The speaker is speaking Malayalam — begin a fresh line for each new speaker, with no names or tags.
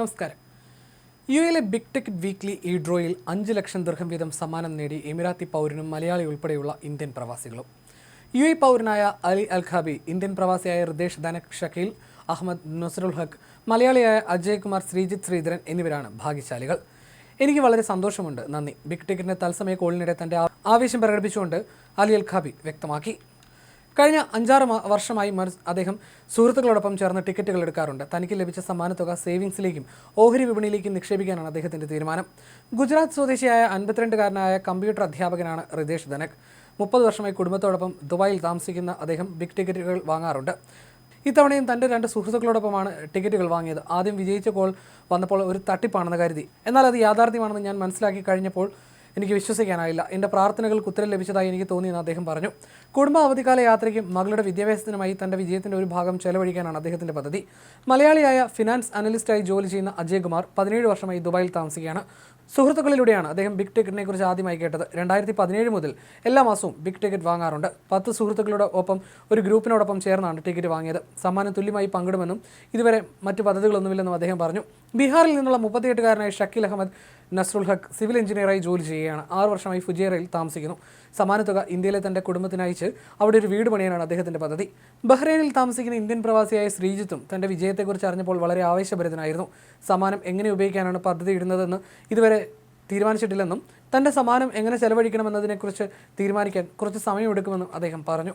നമസ്കാരം. യു എയിലെ ബിഗ് ടിക്കറ്റ് വീക്ക്ലി ഈ ഡ്രോയിൽ അഞ്ച് ലക്ഷം ദീർഘം വീതം സമ്മാനം നേടി എമിറാത്തി പൗരനും മലയാളി ഉൾപ്പെടെയുള്ള ഇന്ത്യൻ പ്രവാസികളും. യു എ പൗരനായ അലി അൽഖാബി ഇന്ത്യൻ പ്രവാസിയായ റിദേശ് ധനക് ഷക്കീൽ അഹമ്മദ് നസറുൽ ഹക്ക് മലയാളിയായ അജയ് കുമാർ ശ്രീജിത്ത് ശ്രീധരൻ എന്നിവരാണ് ഭാഗ്യശാലികൾ. എനിക്ക് വളരെ സന്തോഷമുണ്ട്. നന്ദി. ബിഗ് ടിക്കറ്റിന്റെ തത്സമയ കോളിനിടെ തന്റെ ആവേശം പ്രകടിപ്പിച്ചുകൊണ്ട് അലി അൽഖാബി വ്യക്തമാക്കി. കഴിഞ്ഞ അഞ്ചാറ് വർഷമായി അദ്ദേഹം സുഹൃത്തുക്കളോടൊപ്പം ചേർന്ന് ടിക്കറ്റുകൾ എടുക്കാറുണ്ട്. തനിക്ക് ലഭിച്ച സമ്മാനത്തുക സേവിങ്സിലേക്കും ഓഹരി വിപണിയിലേക്കും നിക്ഷേപിക്കാനാണ് അദ്ദേഹത്തിന്റെ തീരുമാനം. ഗുജറാത്ത് സ്വദേശിയായ അൻപത്തിരണ്ടുകാരനായ കമ്പ്യൂട്ടർ അധ്യാപകനാണ് റിതേഷ് ധനക്. മുപ്പത് വർഷമായി കുടുംബത്തോടൊപ്പം ദുബായിൽ താമസിക്കുന്ന അദ്ദേഹം ബിഗ് ടിക്കറ്റുകൾ വാങ്ങാറുണ്ട്. ഇത്തവണയും തന്റെ രണ്ട് സുഹൃത്തുക്കളോടൊപ്പമാണ് ടിക്കറ്റുകൾ വാങ്ങിയത്. ആദ്യം വിജയിച്ച കോൾ വന്നപ്പോൾ ഒരു തട്ടിപ്പാണെന്ന് കരുതി. എന്നാൽ അത് യാഥാർത്ഥ്യമാണെന്ന് ഞാൻ മനസ്സിലാക്കി കഴിഞ്ഞപ്പോൾ എനിക്ക് വിശ്വസിക്കാനായില്ല. എന്റെ പ്രാർത്ഥനകൾക്ക് ഉത്തരം ലഭിച്ചതായി എനിക്ക് തോന്നിയെന്ന് അദ്ദേഹം പറഞ്ഞു. കുടുംബ അവധിക്കാല യാത്രയ്ക്കും മകളുടെ വിദ്യാഭ്യാസത്തിനുമായി തന്റെ വിജയത്തിന്റെ ഒരു ഭാഗം ചെലവഴിക്കാനാണ് അദ്ദേഹത്തിന്റെ പദ്ധതി. മലയാളിയായ ഫിനാൻസ് അനലിസ്റ്റായി ജോലി ചെയ്യുന്ന അജയ് കുമാർ പതിനേഴ് വർഷമായി ദുബായിൽ താമസിക്കുകയാണ്. സുഹൃത്തുക്കളിലൂടെയാണ് അദ്ദേഹം ബിഗ് ടിക്കറ്റിനെ കുറിച്ച് ആദ്യമായി കേട്ടത്. രണ്ടായിരത്തി പതിനേഴ് മുതൽ എല്ലാ മാസവും ബിഗ് ടിക്കറ്റ് വാങ്ങാറുണ്ട്. പത്ത് സുഹൃത്തുക്കളുടെ ഒപ്പം ഒരു ഗ്രൂപ്പിനോടൊപ്പം ചേർന്നാണ് ടിക്കറ്റ് വാങ്ങിയത്. സമ്മാനം തുല്യമായി പങ്കിടുമെന്നും ഇതുവരെ മറ്റു പദ്ധതികളൊന്നുമില്ലെന്നും അദ്ദേഹം പറഞ്ഞു. ബീഹാറിൽ നിന്നുള്ള മുപ്പത്തിയെട്ടുകാരനായ ഷക്കീൽ അഹമ്മദ് നസ്രുൽ ഹക്ക് സിവിൽ എഞ്ചിനീയറായി ജോലി ചെയ്യുകയാണ്. ആറ് വർഷമായി ഫുജേറയിൽ താമസിക്കുന്നു. സമ്മാനത്തുക ഇന്ത്യയിലെ തന്റെ കുടുംബത്തിന് അയച്ച് അവിടെ ഒരു വീട് പണിയാനാണ് അദ്ദേഹത്തിന്റെ പദ്ധതി. ബഹ്റൈനിൽ താമസിക്കുന്ന ഇന്ത്യൻ പ്രവാസിയായ ശ്രീജിത്തും തന്റെ വിജയത്തെക്കുറിച്ച് അറിഞ്ഞപ്പോൾ വളരെ ആവേശഭരിതനായിരുന്നു. സമാനം എങ്ങനെ ഉപയോഗിക്കാനാണ് പദ്ധതി ഇടുന്നതെന്ന് ഇതുവരെ തീരുമാനിച്ചിട്ടില്ലെന്നും തന്റെ സമാനം എങ്ങനെ ചെലവഴിക്കണമെന്നതിനെക്കുറിച്ച് തീരുമാനിക്കാൻ കുറച്ച് സമയമെടുക്കുമെന്നും അദ്ദേഹം പറഞ്ഞു.